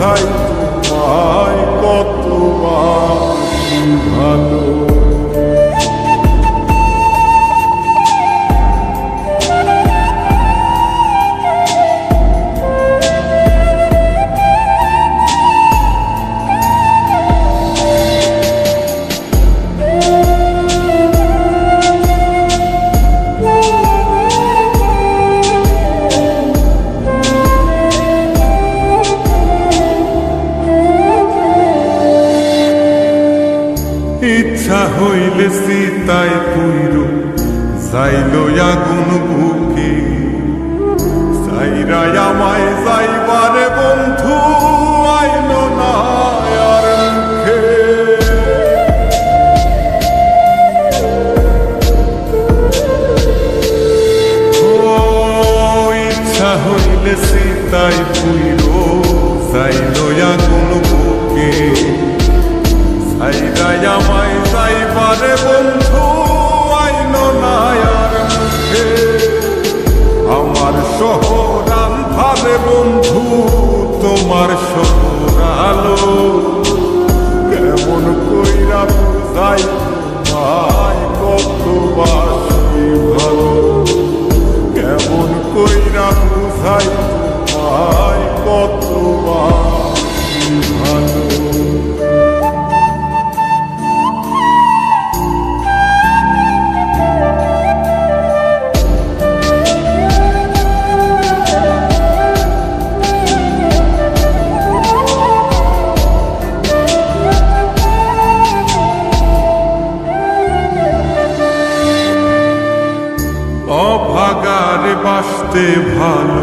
বুঝাই ইচ্ছা হইলে সীতায় পুইর, যাইল আগুন বুকে। সাইরাই আমায় যাইবারে বন্ধু আইল না আর মুখে। ইচ্ছা হইলে সীতায় পুইর, যাইল আগুন বুকে। সাইরাই আমায় যাইবারে বন্ধু আইন নায়ার মুখে। আমার শহর আন্ধারে বন্ধু, তোমার শহর আলো। কেমন কইরা বুঝাই বাসতে ভালো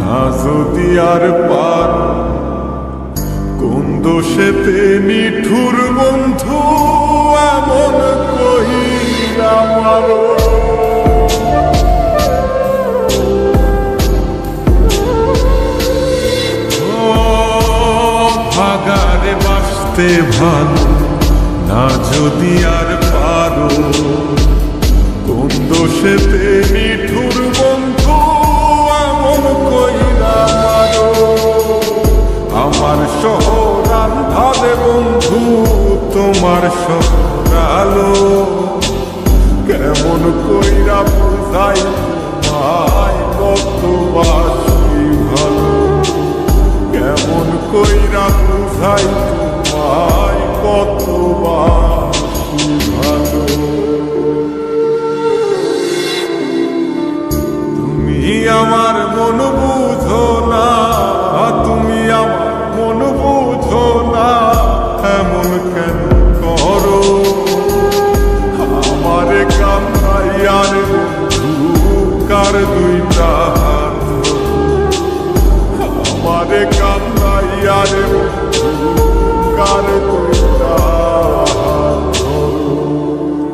না যদি আর পার। কোন দোষেতে নিঠুর বন্ধু এমন কহিলা মারো ভাগারে বাসতে ভালো না যদি আর পারো। কোন দোষেতে নিঠুর আন্ধারে বন্ধু, তোমার আলো। কেমন কইরা বুঝাই তোমায় কত ভালো। কেমন কইরা বুঝাই তোমায় কত বাসি ভালো। তুমি আমার মন বুঝো না, তুমি আমার মন বুঝো কেন করো আমার কান্দাইয়ার বন্ধু কার দুইটা আমার ধরো। আমারে